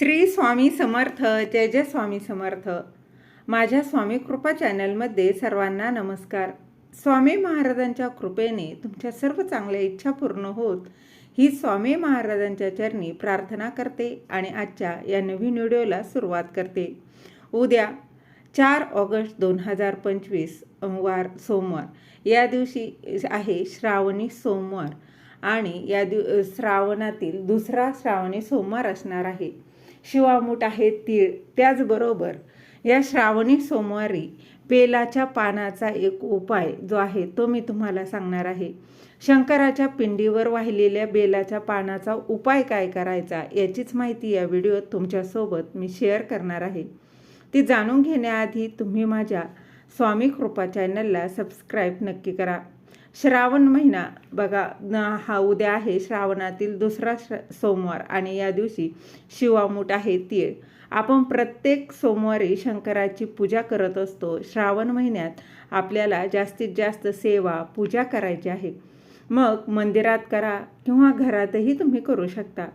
श्री स्वामी समर्थ जय जय स्वामी समर्थ. माझ्या स्वामी कृपा चॅनलमध्ये सर्वांना नमस्कार. स्वामी महाराजांच्या कृपेने तुमच्या सर्व चांगल्या इच्छा पूर्ण होत ही स्वामी महाराजांच्या चरणी प्रार्थना करते आणि आजच्या या नवीन व्हिडिओला सुरुवात करते. उद्या चार ऑगस्ट दोन हजार पंचवीस वार सोमवार. या दिवशी आहे श्रावणी सोमवार आणि या दिव श्रावणातील दुसरा श्रावणी सोमवार असणार आहे. शिवामूठ आहे तीळ. त्याचबरोबर या श्रावणी सोमवारी बेलाच्या पानाचा एक उपाय जो आहे तो मी तुम्हाला सांगणार आहे. शंकराच्या पिंडीवर वाहिलेल्या बेलाच्या पानाचा उपाय काय करायचा याचीच माहिती या व्हिडिओत तुमच्यासोबत मी शेअर करणार आहे. ती जाणून घेण्याआधी तुम्ही माझ्या स्वामी कृपा चॅनलला सबस्क्राईब नक्की करा. श्रावण महिना. बघा हा उद्या आहे श्रावणातील दुसरा श्र सोमवार आणि या दिवशी शिवामूठ आहे तीळ. आपण प्रत्येक सोमवारी शंकराची पूजा करत असतो. श्रावण महिन्यात आपल्याला जास्तीत जास्त सेवा पूजा करायची आहे. मग मंदिरात करा किंवा घरातही तुम्ही करू शकता.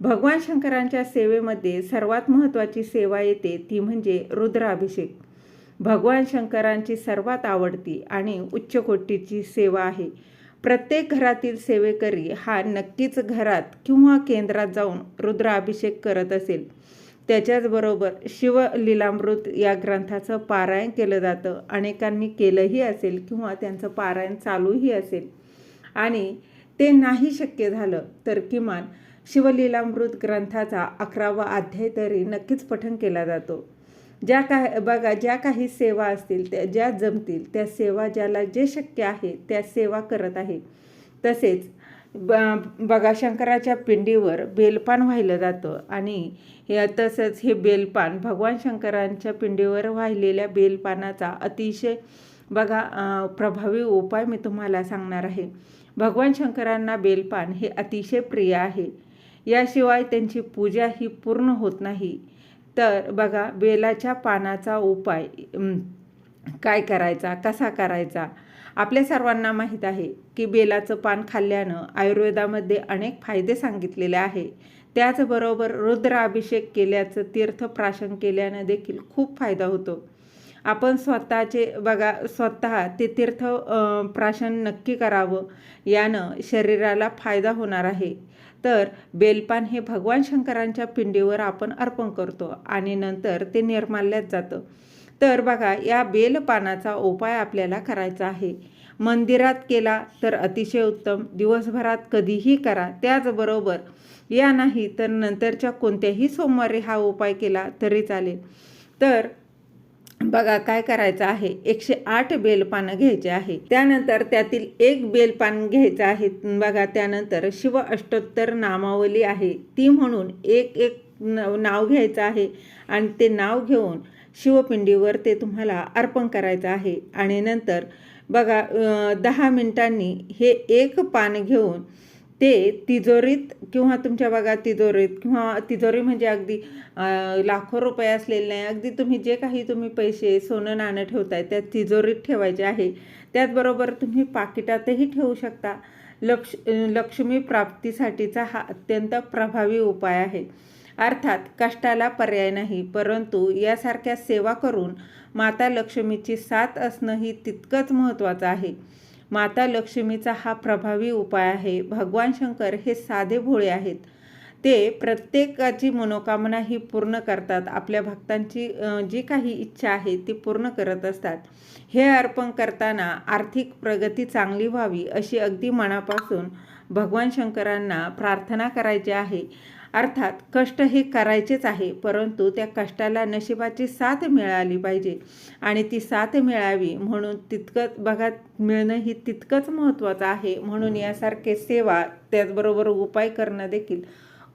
भगवान शंकरांच्या सेवेमध्ये सर्वात महत्त्वाची सेवा येते ती म्हणजे रुद्राभिषेक. भगवान शंकरांची सर्वात आवडती आणि उच्च कोटीची सेवा आहे. प्रत्येक घरातील सेवेकरी हा नक्कीच घरात किंवा केंद्रात जाऊन रुद्राभिषेक करत असेल. त्याच्याचबरोबर शिवलीलामृत या ग्रंथाचं पारायण केलं जातं. अनेकांनी केलंही असेल किंवा त्यांचं पारायण चालूही असेल. आणि ते नाही शक्य झालं तर किमान शिवलीलामृत ग्रंथाचा अकरावा अध्याय तरी नक्कीच पठण केला जातो. ज्या काय बघा ज्या काही सेवा असतील त्या ज्या जमतील त्या सेवा ज्याला जे शक्य आहे त्या सेवा करत आहे. तसेच ब बघा शंकराच्या पिंडीवर बेलपान वाहिलं जातं आणि हे तसंच हे बेलपान भगवान शंकरांच्या पिंडीवर वाहिलेल्या बेलपानाचा अतिशय बघा प्रभावी उपाय मी तुम्हाला सांगणार आहे. भगवान शंकरांना बेलपान हे अतिशय प्रिय आहे. याशिवाय त्यांची पूजा ही पूर्ण होत नाही. तर बघा बेलाच्या पानाचा उपाय काय करायचा कसा करायचा? आपल्या सर्वांना माहीत आहे की बेलाचं पान खाल्ल्यानं आयुर्वेदामध्ये अनेक फायदे सांगितलेले आहे. त्याचबरोबर रुद्राभिषेक केल्याचं तीर्थप्राशन केल्यानं देखील खूप फायदा होतो. आपण स्वतःचे बघा स्वतः ते तीर्थ प्राशन नक्की करावं. यानं शरीराला फायदा होणार आहे. तर बेलपान हे भगवान शंकरांच्या पिंडीवर आपण अर्पण करतो आणि नंतर ते निर्माल्यात जातं. तर बघा या बेलपानाचा उपाय आपल्याला करायचा आहे. मंदिरात केला तर अतिशय उत्तम. दिवसभरात कधीही करा. त्याचबरोबर या नाही तर नंतरच्या कोणत्याही सोमवारी हा उपाय केला तरी चालेल. तर बघा काय करायचं आहे. एकशे आठ बेलपानं घ्यायचे आहे. त्यानंतर त्यातील एक बेलपान घ्यायचं आहे. बघा त्यानंतर शिव अष्टोत्तर नामावली आहे. ती म्हणून एक एक न- नाव घ्यायचं आहे आणि ते नाव घेऊन शिवपिंडीवर ते तुम्हाला अर्पण करायचं आहे. आणि नंतर बघा दहा मिनिटांनी हे एक पान घेऊन ते तिजोरीत किंवा तुमच्या बघा तिजोरीत किंवा तिजोरी म्हणजे अगदी लाखो रुपये असलेले नाही अगदी तुम्ही जे काही तुम्ही पैसे सोनं नाणं ठेवताय त्या तिजोरीत ठेवायचे आहे. त्याचबरोबर तुम्ही पाकिटातही ठेवू शकता. लक्ष लक्ष्मी प्राप्तीसाठीचा हा अत्यंत प्रभावी उपाय आहे. अर्थात कष्टाला पर्याय नाही परंतु यासारख्या सेवा करून माता लक्ष्मीची साथ असणं ही तितकंच महत्त्वाचं आहे. माता लक्ष्मीचा हा प्रभावी उपाय आहे. भगवान शंकर हे साधे भोळे आहेत. ते प्रत्येकाची मनोकामना ही पूर्ण करतात. आपल्या भक्तांची जी काही इच्छा आहे ती पूर्ण करत असतात. हे अर्पण करताना आर्थिक प्रगती चांगली व्हावी अशी अगदी मनापासून भगवान शंकरांना प्रार्थना करायची आहे. अर्थात कष्ट हे करायचेच आहे परंतु त्या कष्टाला नशिबाची साथ मिळाली पाहिजे. आणि ती साथ मिळावी म्हणून तितकंच बघा मिळणं ही तितकंच महत्त्वाचं आहे. म्हणून यासारखे सेवा त्याचबरोबर उपाय करणं देखील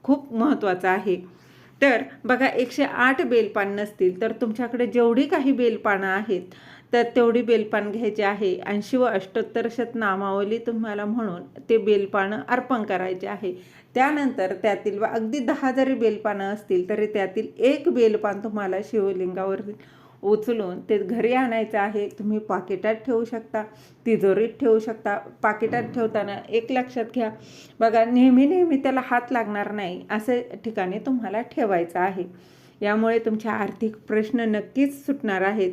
खूप महत्त्वाचं आहे. तर बघा एकशे आठ बेलपान नसतील तर तुमच्याकडे जेवढी काही बेलपानं आहेत तर तेवढी बेलपान घ्यायची आहे. आणि शिव अष्टोत्तर नामावली तुम्हाला म्हणून ते बेलपानं अर्पण करायचे आहे. त्यानंतर त्यातील व अगदी दहा जरी बेलपानं असतील तरी त्यातील एक बेलपान तुम्हाला शिवलिंगावर उचलून ते घरी आणायचं आहे. तुम्ही पाकिटात ठेवू शकता तिजोरीत ठेवू शकता. पाकिटात ठेवताना एक लक्षात घ्या. बघा नेहमी नेहमी त्याला हात लागणार नाही असे ठिकाणी तुम्हाला ठेवायचं आहे. यामुळे तुमचे आर्थिक प्रश्न नक्कीच सुटणार आहेत.